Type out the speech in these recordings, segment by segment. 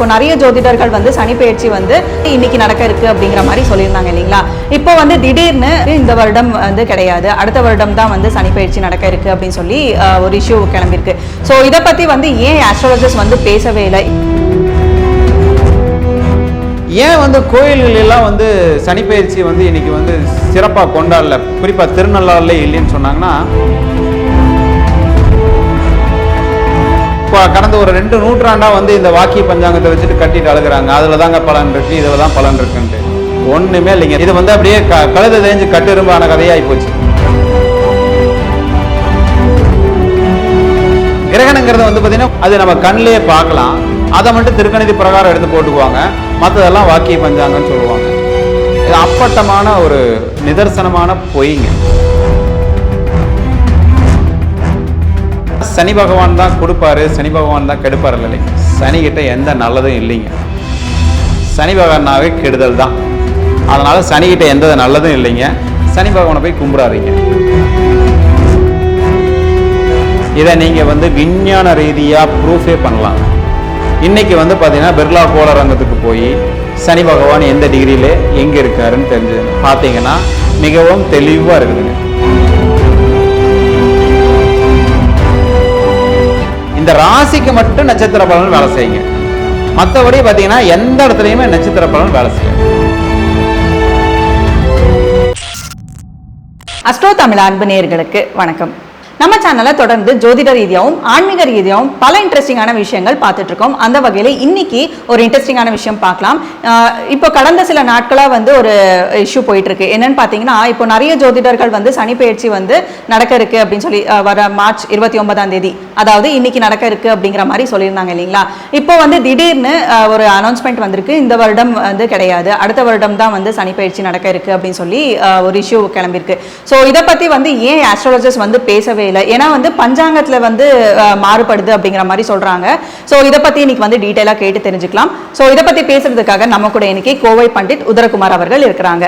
இப்போ நிறைய ஜோதிடர்கள் வந்து சனி பயிற்சி வந்து இன்னைக்கு நடக்க இருக்கு அப்படிங்கிற மாதிரி சொல்லியிருந்தாங்க இல்லைங்களா? இப்போ வந்து திடீர்னு இந்த வருடம் வந்து கிடையாது. அடுத்த வருடம் தான் வந்து சனி பயிற்சி நடக்க இருக்கு அப்படின்னு சொல்லி ஒரு இஷ்யூ கிளம்பியிருக்கு. ஸோ இதை பத்தி வந்து ஏன் ஆஸ்ட்ராலஜர்ஸ் வந்து பேசவே இல்லை? ஏன் வந்து கோயில்கள் எல்லாம் வந்து சனிப்பயிற்சி வந்து இன்னைக்கு வந்து சிறப்பாக கொண்டாடல? குறிப்பாக திருநள்ளாறுல இல்லைன்னு சொன்னாங்கன்னா இப்போ கடந்த ஒரு ரெண்டு நூற்றாண்டாக வந்து இந்த வாக்கிய பஞ்சாங்கத்தை வச்சுட்டு கட்டிட்டு அழுகுறாங்க. அதில் தாங்க பலன் இருக்கு இதில் தான் பலன் இருக்குன்ட்டு. ஒன்றுமே இல்லைங்க. இது வந்து அப்படியே க கழுத தேஞ்சு கட்டெரும்பான கதையாகி போச்சு. கிரகணங்கிறது வந்து பார்த்தீங்கன்னா அது நம்ம கண்ணிலேயே பார்க்கலாம். அதை மட்டும் திருக்கணிதி பிரகாரம் எடுத்து போட்டுக்குவாங்க. மற்றதெல்லாம் வாக்கிய பஞ்சாங்கன்னு சொல்லுவாங்க. இது அப்பட்டமான ஒரு நிதர்சனமான பொய்ங்க. சனி பகவான் தான் கொடுப்பாரு சனி பகவான் தான் கெடுப்பார் இல்லை சனி கிட்ட எந்த நல்லதும் இல்லைங்க. சனி பகவானாவே கெடுதல் தான். அதனால சனி கிட்ட எந்த நல்லதும் இல்லைங்க. சனி பகவானை போய் கும்பிடாதீங்க. இதை நீங்கள் வந்து விஞ்ஞான ரீதியாக ப்ரூஃபே பண்ணலாம். இன்னைக்கு வந்து பார்த்தீங்கன்னா பிர்லா கோளரங்கத்துக்கு போய் சனி பகவான் எந்த டிகிரியில் எங்கே இருக்காருன்னு தெரிஞ்சு பார்த்தீங்கன்னா மிகவும் தெளிவாக இருக்குதுங்க. இந்த ராசிக்கு மட்டும் நட்சத்திர பலன் வேலை செய்யுங்க. மற்றபடி பார்த்தீங்கன்னா எந்த இடத்துலையுமே நட்சத்திர பலன் வேலை செய்யும் அஸ்ட்ரோ தமிழ் அன்பு நேர்களுக்கு வணக்கம். நம்ம சேனலை தொடர்ந்து ஜோதிட ரீதியாகவும் ஆன்மீக ரீதியாகவும் பல இன்ட்ரெஸ்டிங்கான விஷயங்கள் பார்த்துட்டு இருக்கோம் அந்த வகையில் இன்னைக்கு ஒரு இன்ட்ரெஸ்டிங்கான விஷயம் பார்க்கலாம். இப்போ கடந்த சில நாட்களாக வந்து ஒரு இஷ்யூ போயிட்டு இருக்கு என்னன்னு பார்த்தீங்கன்னா இப்போ நிறைய ஜோதிடர்கள் வந்து சனி பயிற்சி வந்து நடக்க இருக்கு அப்படின்னு சொல்லி வர மார்ச் இருபத்தி ஒன்பதாம் தேதி. அதாவது இன்னைக்கு நடக்க இருக்கு அப்படிங்கிற மாதிரி சொல்லியிருந்தாங்க இல்லைங்களா? இப்போ வந்து திடீர்னு ஒரு அனௌன்ஸ்மெண்ட் வந்திருக்கு. இந்த வருடம் வந்து கிடையாது. அடுத்த வருடம் தான் வந்து சனி பயிற்சி நடக்க இருக்கு அப்படின்னு சொல்லி ஒரு இஷ்யூ கிளம்பியிருக்கு. ஸோ இதை பற்றி வந்து ஏன் ஆஸ்ட்ராலஜர்ஸ் வந்து பேசவே இல்லை. ஏன்னா வந்து பஞ்சாங்கத்துல வந்து மாறுபடுது அப்படிங்கிற மாதிரி சொல்றாங்க. ஸோ இதை பத்தி இன்னைக்கு வந்து டீட்டெயிலாக கேட்டு தெரிஞ்சுக்கலாம். ஸோ இதை பத்தி பேசுறதுக்காக நம்ம கூட இன்னைக்கு கோவை பண்டிட் உதரகுமார் அவர்கள் இருக்கிறாங்க.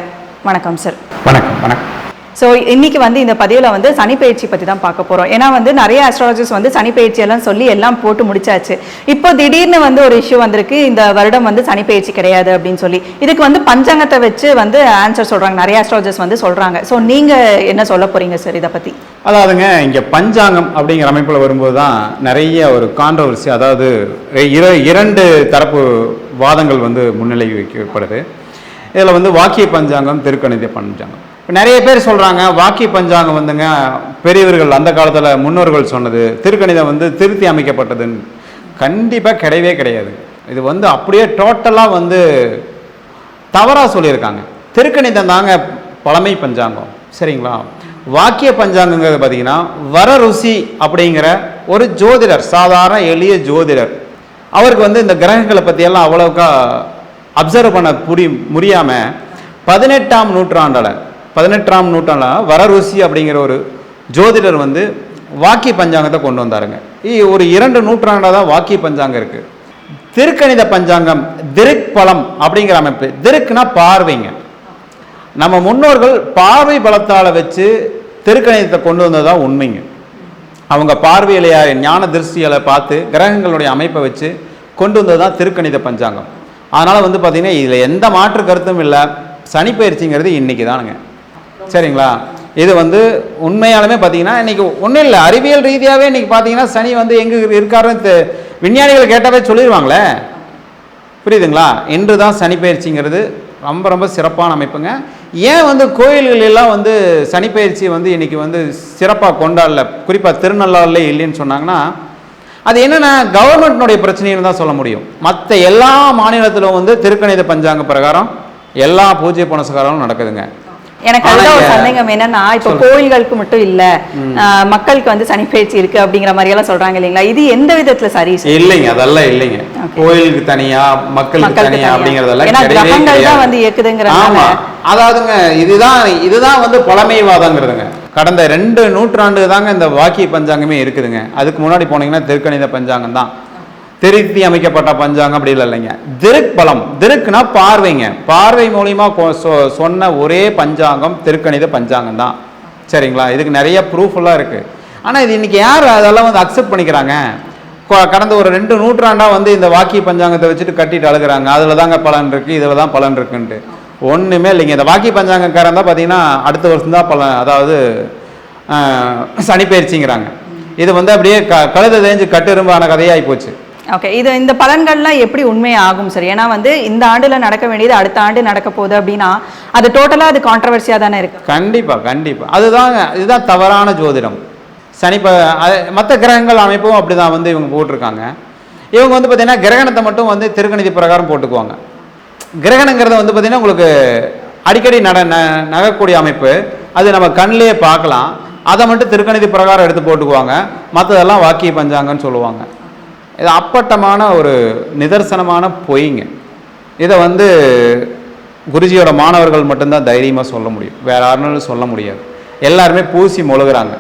வணக்கம் சார் வணக்கம் வணக்கம். ஸோ இன்னைக்கு வந்து இந்த பதிவில் வந்து சனி பயிற்சி பற்றி தான் பார்க்க போகிறோம் ஏன்னா வந்து நிறைய ஆஸ்ட்ராலஜர்ஸ் வந்து சனி பயிற்சி எல்லாம் சொல்லி எல்லாம் போட்டு முடிச்சாச்சு. இப்போ திடீர்னு வந்து ஒரு இஷ்யூ வந்திருக்கு. இந்த வருடம் வந்து சனி பயிற்சி கிடையாது அப்படின்னு சொல்லி. இதுக்கு வந்து பஞ்சாங்கத்தை வச்சு வந்து ஆன்சர் சொல்கிறாங்க நிறைய ஆஸ்ட்ராலஜர்ஸ் வந்து சொல்கிறாங்க ஸோ நீங்கள் என்ன சொல்ல போகிறீங்க சார் இதை பற்றி அதாவதுங்க இங்கே பஞ்சாங்கம் அப்படிங்கிற அமைப்பில் வரும்போது தான் நிறைய ஒரு கான்ட்ரவர்சி அதாவது இர இரண்டு தரப்பு வாதங்கள் வந்து முன்னிலை வைக்கப்படுது. இதில் வந்து வாக்கிய பஞ்சாங்கம் திருக்கணித பஞ்சாங்கம். இப்போ நிறைய பேர் சொல்கிறாங்க வாக்கிய பஞ்சாங்கம் வந்துங்க பெரியவர்கள் அந்த காலத்தில் முன்னோர்கள் சொன்னது திருக்கணிதம் வந்து திருத்தி அமைக்கப்பட்டதுன்னு. கண்டிப்பாக கிடையவே கிடையாது. இது வந்து அப்படியே டோட்டலாக வந்து தவறாக சொல்லியிருக்காங்க. திருக்கணிதம் தாங்க பழமை பஞ்சாங்கம். சரிங்களா? வாக்கிய பஞ்சாங்கங்கிறது பார்த்தீங்கன்னா வர ருசி அப்படிங்கிற ஒரு ஜோதிடர் சாதாரண எளிய ஜோதிடர். அவருக்கு வந்து இந்த கிரகங்களை பற்றியெல்லாம் அவ்வளோக்கா அப்சர்வ் பண்ண புரி முடியாமல் பதினெட்டாம் நூற்றாண்டில் பதினெட்டாம் நூற்றாண்டில் வர ருசி அப்படிங்கிற ஒரு ஜோதிடர் வந்து வாக்கிய பஞ்சாங்கத்தை கொண்டு வந்தாருங்க. இ- ஒரு இரண்டு நூற்றாண்டாக தான் வாக்கிய பஞ்சாங்கம் இருக்குது திருக்கணித பஞ்சாங்கம் திருக்கு பலம் அப்படிங்கிற அமைப்பு. திருக்குனா பார்வைங்க. நம்ம முன்னோர்கள் பார்வை பலத்தால் வச்சு திருக்கணிதத்தை கொண்டு வந்தது தான் உண்மைங்க. அவங்க பார்வையிலையா ஞான திருஷ்டிகளை பார்த்து கிரகங்களுடைய அமைப்பை வச்சு கொண்டு வந்தது தான் திருக்கணித பஞ்சாங்கம். அதனால் வந்து பார்த்திங்கன்னா இதில் எந்த மாற்று கருத்தும் இல்லை. சனிப்பயிற்சிங்கிறது இன்றைக்கி தானுங்க. சரிங்களா? இது வந்து உண்மையாலுமே பார்த்தீங்கன்னா இன்னைக்கு ஒன்றும் இல்லை. அறிவியல் ரீதியாகவே இன்றைக்கி பார்த்தீங்கன்னா சனி வந்து எங்கே இருக்காருன்னு தெ- விஞ்ஞானிகள் கேட்டாவே சொல்லிடுவாங்களே புரியுதுங்களா? இன்று தான் சனிப்பயிற்சிங்கிறது ரொம்ப ரொம்ப சிறப்பான அமைப்புங்க. ஏன் வந்து கோயில்களெல்லாம் வந்து சனிப்பயிற்சி வந்து இன்றைக்கி வந்து சிறப்பாக கொண்டாடல? குறிப்பாக திருநள்ளாறுல இல்லைன்னு சொன்னாங்கன்னா அது என்னென்னா கவர்மெண்ட்னுடைய பிரச்சனைன்னு தான் சொல்ல முடியும். மற்ற எல்லா மாநிலத்திலும் வந்து திருக்கணித பஞ்சாங்க பிரகாரம் எல்லா பூஜை புனஸ்காரங்களும் நடக்குதுங்க. எனக்கு அதுதான் ஒரு சந்தேகம் என்னன்னா இப்போ கோயில்களுக்கு மட்டும் இல்ல மக்களுக்கு வந்து சனி பயிற்சி இருக்கு அப்படிங்கிற மாதிரி எல்லாம் சொல்றாங்க இல்லைங்களா? இது எந்த விதத்துல சரி? இல்லைங்க அதெல்லாம் இல்லைங்க. கோயிலுக்கு தனியா மக்களுக்கு தனியா. அப்படிங்கறதெல்லாம் கிரகங்கள் தான். வந்து இயக்குதுங்கிறதுனால. ஆமா. அதாவதுங்க இதுதான் இதுதான் வந்து பழமைவாதங்கிறதுங்க கடந்த ரெண்டு நூற்றாண்டு தாங்க இந்த வாக்கிய பஞ்சாங்கமே இருக்குதுங்க. அதுக்கு முன்னாடி போனீங்கன்னா திருக்கணித பஞ்சாங்கம் தான் திருத்தி அமைக்கப்பட்ட பஞ்சாங்கம் அப்படி இல்லை இல்லைங்க. திருக் பலம் திருக்குனா பார்வைங்க. பார்வை மூலியமா கொ- சொ- சொன்ன ஒரே பஞ்சாங்கம் திருக்கணித பஞ்சாங்கம் தான். சரிங்களா? இதுக்கு நிறைய ப்ரூஃப் எல்லாம் இருக்கு. ஆனா இது இன்னைக்கு யார் அதெல்லாம் வந்து அக்செப்ட் பண்ணிக்கிறாங்க? கடந்த ஒரு ரெண்டு நூற்றாண்டா வந்து இந்த வாக்கிய பஞ்சாங்கத்தை வச்சுட்டு கட்டிட்டு அழுகுறாங்க. அதில் தாங்க பலன் இருக்கு இதில் தான் பலன் இருக்குன்ட்டு. ஒன்றுமே இல்லைங்க. இந்த வாக்கிய பஞ்சாங்கக்காரன் தான் பார்த்தீங்கன்னா அடுத்த வருஷம் தான் பலன் அதாவது சனி பயிற்சிங்கிறாங்க இது வந்து அப்படியே க கழுத தேஞ்சு கட்டெரும்பான கதையாகி போச்சு. ஓகே இது இந்த பலன்கள்லாம் எப்படி உண்மையாகும் சார்? ஏன்னா வந்து இந்த ஆண்டில் நடக்க வேண்டியது அடுத்த ஆண்டு நடக்க போகுது அப்படின்னா அது டோட்டலாக அது கான்ட்ரவர்சியாக தானே இருக்கு. கண்டிப்பாக கண்டிப்பாக அதுதாங்க இதுதான் தவறான ஜோதிடம். சனி மற்ற கிரகங்கள் அமைப்பும் அப்படிதான் வந்து இவங்க போட்டிருக்காங்க. இவங்க வந்து பார்த்திங்கன்னா கிரகணத்தை மட்டும் வந்து திருக்கணிதி பிரகாரம் போட்டுக்குவாங்க. கிரகணங்கிறது வந்து பார்த்திங்கன்னா உங்களுக்கு அடிக்கடி நட ந- நகக்கூடிய அமைப்பு. அது நம்ம கண்ணிலேயே பார்க்கலாம். அதை மட்டும் திருக்கணிதி பிரகாரம் எடுத்து போட்டுக்குவாங்க. மற்றதெல்லாம் வாக்கிய பஞ்சாங்கன்னு சொல்லுவாங்க. இது அப்பட்டமான ஒரு நிதர்சனமான பொய்ங்க. இதை வந்து குருஜியோட மாணவர்கள் மட்டும்தான் தைரியமாக சொல்ல முடியும். வேற யாருனாலும் சொல்ல முடியாது. எல்லாருமே பூசி மொழுகுறாங்க.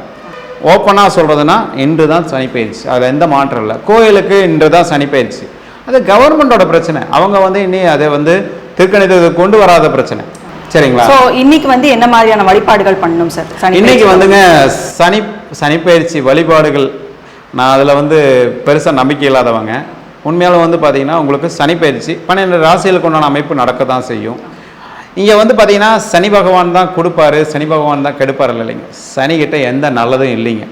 ஓப்பனாக சொல்கிறதுனா இன்று தான் சனிப்பயிற்சி அதில் எந்த மாற்றம் இல்லை. கோயிலுக்கு இன்று தான் சனிப்பயிற்சி அது கவர்மெண்டோட பிரச்சனை. அவங்க வந்து இனி அதை வந்து திருக்கணிதத்தை கொண்டு வராத பிரச்சனை. சரிங்களா? சோ இன்னைக்கு வந்து என்ன மாதிரியான வழிபாடுகள் பண்ணணும் சார் சனி இன்னைக்கு? வந்துங்க சனி சனிப்பயிற்சி வழிபாடுகள் நான் அதில் வந்து பெருசாக நம்பிக்கை இல்லாதவங்க. உண்மையாலும் வந்து பார்த்திங்கன்னா உங்களுக்கு சனிப்பயிற்சி பன்னெண்டு ராசிகளுக்கு உண்டான அமைப்பு நடக்க தான் செய்யும். இங்கே வந்து பார்த்திங்கன்னா சனி பகவான் தான் கொடுப்பாரு சனி பகவான் தான் கெடுப்பார் இல்லைங்க. சனிக்கிட்ட எந்த நல்லதும் இல்லைங்க.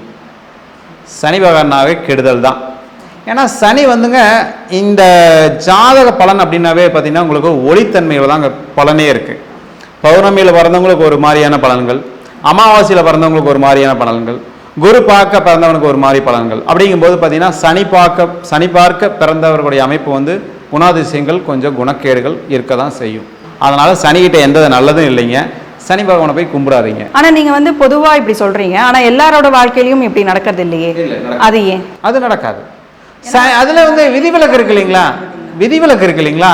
சனி பகவானாவே கெடுதல் தான். ஏன்னா சனி வந்துங்க இந்த ஜாதக பலன் அப்படின்னாவே பார்த்தீங்கன்னா உங்களுக்கு ஒளித்தன்மையில் தாங்க பலனே இருக்குது பௌர்ணமியில் பிறந்தவங்களுக்கு ஒரு மாதிரியான பலன்கள் அமாவாசையில் பிறந்தவங்களுக்கு ஒரு மாதிரியான பலன்கள் குரு பார்க்க பிறந்தவனுக்கு ஒரு மாதிரி பலன்கள். அப்படிங்கும்போது பார்த்தீங்கன்னா சனி பார்க்க சனி பார்க்க பிறந்தவர்களுடைய அமைப்பு வந்து குணாதிசயங்கள் கொஞ்சம் குணக்கேடுகள் இருக்க தான் செய்யும். அதனால் சனிக்கிட்ட எந்த நல்லதும் இல்லைங்க. சனி பகவானை போய் கும்பிடாதீங்க. ஆனா நீங்க வந்து பொதுவா இப்படி சொல்றீங்க. ஆனா எல்லாரோட வாழ்க்கையிலயும் இப்படி நடக்கிறது இல்லையே. அது ஏன்? அது நடக்காது. ச- அதுல வந்து விதிவிலக்கு இருக்கு இல்லைங்களா? விதிவிலக்கு இருக்கு இல்லைங்களா?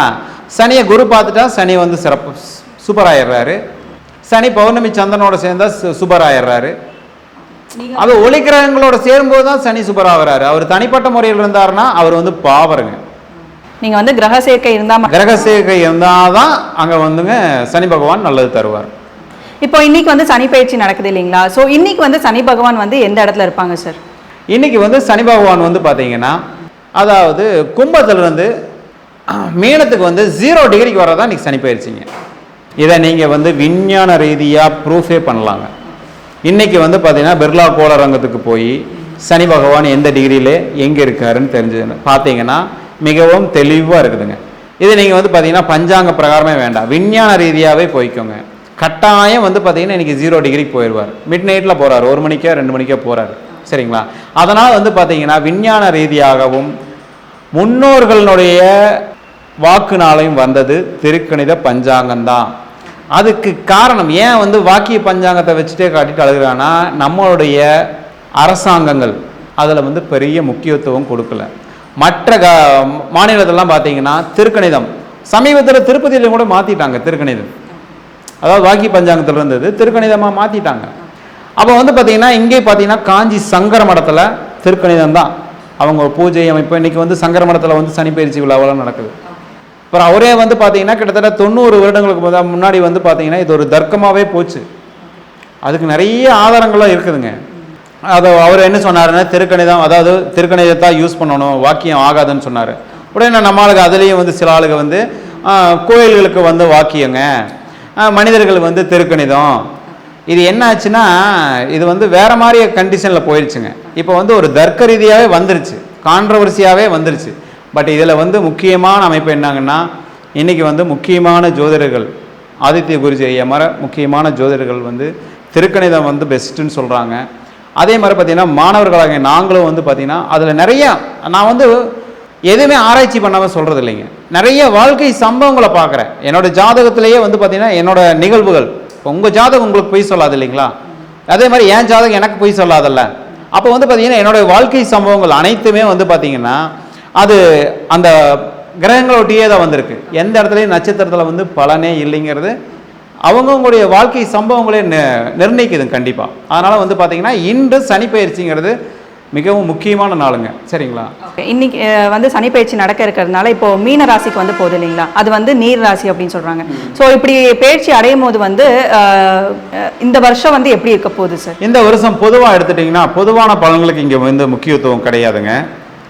சனியை குரு பார்த்துட்டா சனி வந்து சிறப்பு சூப்பர் ஆயிடுறாரு சனி பௌர்ணமி சந்திரனோட சேர்ந்தா சு- சூப்பர் ஆயிடுறாரு அது ஒளி கிரகங்களோட சேரும்போது தான் சனி சூப்பர் ஆகுறாரு. அவர் தனிப்பட்ட முறையில் இருந்தாருன்னா அவர் வந்து பாவருங்க. நீங்க வந்து கிரக சேர்க்கை இருந்தா கிரக சேர்க்கை இருந்தாதான் அங்க வந்துங்க சனி பகவான் நல்லது தருவார். இப்போ இன்னைக்கு வந்து சனி பயிற்சி நடக்குது இல்லைங்களா? சோ இன்னைக்கு வந்து சனி பகவான் வந்து எந்த இடத்துல இருப்பாங்க சார் இன்னைக்கு வந்து சனி பகவான் வந்து பார்த்தீங்கன்னா அதாவது கும்பத்திலிருந்து மீனத்துக்கு வந்து ஜீரோ டிகிரிக்கு வரதான் இன்னைக்கு சனி பயிற்சிங்க. இதை நீங்கள் வந்து விஞ்ஞான ரீதியாக ப்ரூஃபே பண்ணலாங்க. இன்னைக்கு வந்து பார்த்தீங்கன்னா பிர்லா கோளரங்கத்துக்கு போய் சனி பகவான் எந்த டிகிரியில எங்கே இருக்காருன்னு தெரிஞ்சு பார்த்தீங்கன்னா மிகவும் தெளிவாக இருக்குதுங்க. இது நீங்கள் வந்து பார்த்தீங்கன்னா பஞ்சாங்க பிரகாரமே வேண்டாம். விஞ்ஞான ரீதியாகவே போய்க்கோங்க. கட்டாயம் வந்து பார்த்தீங்கன்னா இன்னைக்கு ஜீரோ டிகிரிக்கு போயிடுவார் மிட் நைட்டில் போகிறார் ஒரு மணிக்கோ ரெண்டு மணிக்கோ போகிறாரு சரிங்களா? அதனால் வந்து பார்த்தீங்கன்னா விஞ்ஞான ரீதியாகவும் முன்னோர்களுடைய வாக்குனாலையும் வந்தது திருக்கணித பஞ்சாங்கம்தான். அதுக்கு காரணம் ஏன் வந்து வாக்கிய பஞ்சாங்கத்தை வச்சுட்டே காட்டிட்டு அழுகிறான்னா நம்மளுடைய அரசாங்கங்கள் அதில் வந்து பெரிய முக்கியத்துவம் கொடுக்கல. மற்ற க மாநிலத்திலலாம் பார்த்தீங்கன்னா திருக்கணிதம். சமீபத்தில் திருப்பதியில் கூட மாற்றிட்டாங்க திருக்கணிதம். அதாவது வாக்கி பஞ்சாங்கத்தில் இருந்தது திருக்கணிதமாக மாற்றிட்டாங்க அப்போ வந்து பார்த்தீங்கன்னா இங்கே பார்த்தீங்கன்னா காஞ்சி சங்கர மடத்தில் திருக்கணிதம் தான். அவங்க பூஜை அமைப்பு இன்றைக்கி வந்து சங்கர மடத்தில் வந்து சனிப்பயிற்சி விழாவெல்லாம் நடக்குது. அப்புறம் அவரே வந்து பார்த்தீங்கன்னா கிட்டத்தட்ட தொண்ணூறு வருடங்களுக்கு முத- முன்னாடி வந்து பார்த்தீங்கன்னா இது ஒரு தர்க்கமாகவே போச்சு. அதுக்கு நிறைய ஆதாரங்களாக இருக்குதுங்க. அதை அவர் என்ன சொன்னாருன்னா திருக்கணிதம் அதாவது திருக்கணிதத்தை யூஸ் பண்ணணும் வாக்கியம் ஆகாதுன்னு சொன்னார். உடனே நம்ம ஆளுங்க அதுலேயும் வந்து சில ஆளுங்க வந்து கோயில்களுக்கு வந்து வாக்கியங்க மனிதர்கள் வந்து திருக்கணிதம். இது என்ன ஆச்சுன்னா இது வந்து வேற மாதிரி கண்டிஷனில் போயிடுச்சுங்க இப்போ வந்து ஒரு தர்க்க ரீதியாகவே வந்துருச்சு. கான்ட்ரவர்சியாகவே வந்துருச்சு. பட் இதில் வந்து முக்கியமான அமைப்பு என்னங்கன்னா இன்னைக்கு வந்து முக்கியமான ஜோதிடர்கள் ஆதித்ய குருஜி ஐயா மாதிரி முக்கியமான ஜோதிடர்கள் வந்து திருக்கணிதம் வந்து பெஸ்ட்டுன்னு சொல்கிறாங்க அதே மாதிரி பார்த்திங்கன்னா மாணவர்களாக நாங்களும் வந்து பார்த்திங்கன்னா அதில் நிறையா நான் வந்து எதுவுமே ஆராய்ச்சி பண்ணாமல் சொல்கிறது இல்லைங்க. நிறைய வாழ்க்கை சம்பவங்களை பார்க்குறேன். என்னோட ஜாதகத்திலேயே வந்து பார்த்திங்கன்னா என்னோடய நிகழ்வுகள் உங்கள் ஜாதகம் உங்களுக்கு பொய் சொல்லாது இல்லைங்களா? அதே மாதிரி என் ஜாதகம் எனக்கு பொய் சொல்லாதல்ல. அப்போ வந்து பார்த்தீங்கன்னா என்னோட வாழ்க்கை சம்பவங்கள் அனைத்துமே வந்து பார்த்திங்கன்னா அது அந்த கிரகங்களொட்டியே தான் வந்திருக்கு. எந்த இடத்துலையும் நட்சத்திரத்தில் வந்து பலனே இல்லைங்கிறது அவங்கவுங்களுடைய வாழ்க்கை சம்பவங்களே நிர்ணயிக்குது கண்டிப்பாக அதனால் வந்து பார்த்தீங்கன்னா இன்று சனி பயிற்சிங்கிறது மிகவும் முக்கியமான நாளுங்க. சரிங்களா. இன்னைக்கு வந்து சனி பயிற்சி நடக்க இருக்கிறதுனால இப்போ மீன ராசிக்கு வந்து போகுது இல்லைங்களா? அது வந்து நீர் ராசி அப்படின்னு சொல்றாங்க. ஸோ இப்படி பயிற்சி அடையும் போது வந்து இந்த வருஷம் வந்து எப்படி இருக்க போகுது சார் இந்த வருஷம் பொதுவாக எடுத்துட்டிங்கன்னா பொதுவான பலன்களுக்கு இங்கே வந்து முக்கியத்துவம் கிடையாதுங்க.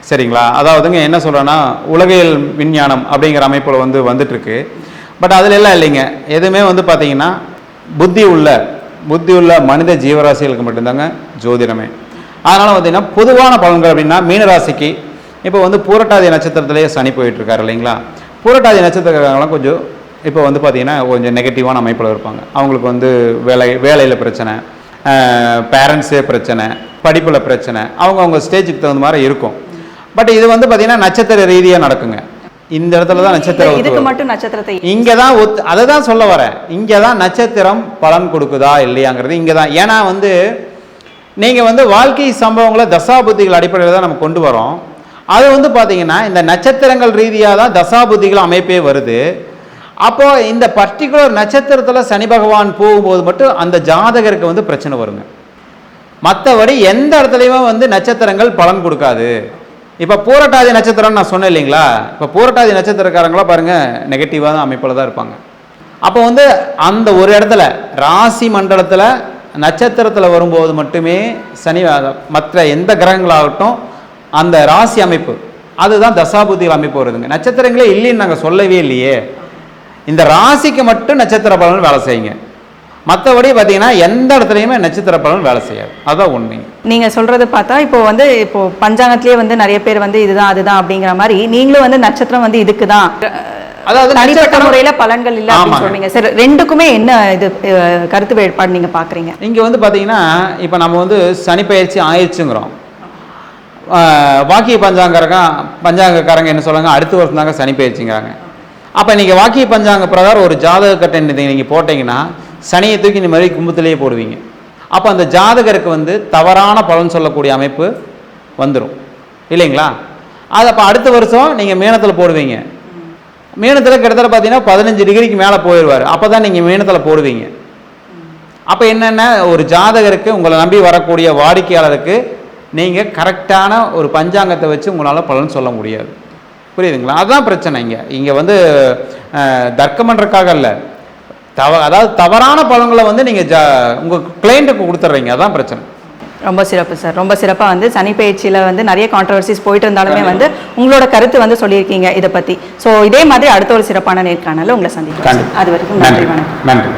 சரிங்களா? அதாவதுங்க என்ன சொல்கிறேன்னா உலகியல் விஞ்ஞானம் அப்படிங்கிற அமைப்பில் வந்து வந்துட்டுருக்கு. பட் அதில் எல்லாம் இல்லைங்க. எதுவுமே வந்து பார்த்தீங்கன்னா புத்தி உள்ள புத்தி உள்ள மனித ஜீவராசிகளுக்கு மட்டும்தாங்க ஜோதிடமே. அதனால் பார்த்தீங்கன்னா பொதுவான பலன்கள் அப்படின்னா மீனராசிக்கு இப்போ வந்து பூரட்டாதி நட்சத்திரத்திலேயே சனி போயிட்டுருக்காரு இல்லைங்களா? பூரட்டாதி நட்சத்திரக்காரங்களாம் கொஞ்சம் இப்போ வந்து பார்த்திங்கன்னா கொஞ்சம் நெகட்டிவான அமைப்பில் இருப்பாங்க. அவங்களுக்கு வந்து வேலை வேலையில் பிரச்சனை பேரண்ட்ஸே பிரச்சனை படிப்பில் பிரச்சனை அவங்க அவங்க ஸ்டேஜுக்கு தகுந்த மாதிரி இருக்கும். பட் இது வந்து பார்த்தீங்கன்னா நட்சத்திர ரீதியாக நடக்குங்க. இந்த இடத்துல தான் நட்சத்திரம் இதுக்கு. மட்டும் நட்சத்திரத்தை இங்கே தான் ஒத்து அதை தான் சொல்ல வரேன். இங்கே தான் நட்சத்திரம் பலன் கொடுக்குதா இல்லையாங்கிறது இங்கே தான். ஏன்னா வந்து நீங்கள் வந்து வாழ்க்கை சம்பவங்களை தசாபுத்திகள் அடிப்படையில் தான் நம்ம கொண்டு வரோம். அது வந்து பார்த்தீங்கன்னா இந்த நட்சத்திரங்கள் ரீதியாக தான் தசாபுத்திகள் அமைப்பே வருது. அப்போ இந்த பர்டிகுலர் நட்சத்திரத்தில் சனி பகவான் போகும்போது மட்டும் அந்த ஜாதகருக்கு வந்து பிரச்சனை வருங்க. மற்றபடி எந்த இடத்துலையுமே வந்து நட்சத்திரங்கள் பலன் கொடுக்காது. இப்போ பூரட்டாதி நட்சத்திரம்னு நான் சொன்னேன் இல்லைங்களா? இப்போ பூரட்டாதி நட்சத்திரக்காரங்களாம் பாருங்கள் நெகட்டிவாக தான் அமைப்பில் தான் இருப்பாங்க. அப்போ வந்து அந்த ஒரு இடத்துல ராசி மண்டலத்தில் நட்சத்திரத்தில் வரும்போது மட்டுமே சனி மற்ற எந்த கிரகங்களாகட்டும் அந்த ராசி அமைப்பு அதுதான் தசாபுதி அமைப்பு வருதுங்க. நட்சத்திரங்களே இல்லைன்னு நாங்கள் சொல்லவே இல்லையே. இந்த ராசிக்கு மட்டும் நட்சத்திர பலன் வேலை செய்யுங்க. மற்றபடி பார்த்தீங்கன்னா எந்த இடத்துலையுமே நட்சத்திர பலன் வேலை செய்யாது. அதுதான் உண்மை. நீங்க சொல்றது பார்த்தா இப்போ வந்து இப்போ பஞ்சாங்கத்திலேயே வந்து நிறைய பேர் வந்து இதுதான் அதுதான் அப்படிங்கிற மாதிரி நீங்களும் வந்து நட்சத்திரம் வந்து இதுக்கு தான் அதாவது தனிப்பட்ட முறையில பலன்கள் இல்ல அப்படின்னு. சொல்றீங்க சரி ரெண்டுக்குமே என்ன இது கருத்து வேறுபாடு நீங்க பாக்குறீங்க? இங்கே வந்து பார்த்தீங்கன்னா இப்போ நம்ம வந்து சனி பயிற்சி ஆயிடுச்சுங்கிறோம் வாக்கிய பஞ்சாங்கரங்க பஞ்சாங்கக்காரங்க என்ன சொல்றாங்க? அடுத்த வருஷம் தாங்க சனி பயிற்சிங்கிறாங்க. அப்போ நீங்கள் வாக்கிய பஞ்சாங்க பிரகாரம் ஒரு ஜாதக கட்டை நீங்கள் போட்டிங்கன்னா சனியை தூக்கி இந்த மாதிரி கும்பத்திலேயே போடுவீங்க. அப்போ அந்த ஜாதகருக்கு வந்து தவறான பலன் சொல்லக்கூடிய அமைப்பு வந்துடும் இல்லைங்களா? அது அப்போ அடுத்த வருஷம் நீங்கள் மீனத்தில் போடுவீங்க. மீனத்தில் கிட்டத்தட்ட பார்த்தீங்கன்னா பதினஞ்சு டிகிரிக்கு மேலே போயிடுவார் அப்போ தான் நீங்கள் மீனத்தில் போடுவீங்க. அப்போ என்னென்ன? ஒரு ஜாதகருக்கு உங்களை நம்பி வரக்கூடிய வாடிக்கையாளருக்கு நீங்கள் கரெக்டான ஒரு பஞ்சாங்கத்தை வச்சு உங்களால் பலன் சொல்ல முடியாது. புரியுதுங்களா? அதுதான் பிரச்சனை இங்கே. இங்கே வந்து அஹ், தர்க்கம் பண்ணுறதுக்காக இல்லை தவ அதாவது தவறான பலன்களை வந்து நீங்கள் ஜா உங்கள் கிளைண்ட்டுக்கு கொடுத்துட்றீங்க அதான் பிரச்சனை. ரொம்ப சிறப்பு சார் ரொம்ப சிறப்பா வந்து சனி பயிற்சியில வந்து நிறைய கான்ட்ரவர்சிஸ் போயிட்டு இருந்தாலுமே வந்து உங்களோட கருத்து வந்து சொல்லியிருக்கீங்க இதை பத்தி. சோ இதே மாதிரி அடுத்த ஒரு சிறப்பான நேர்காணல உங்களை சந்திக்கிறேன். அது வரைக்கும் நன்றி. வணக்கம். நன்றி.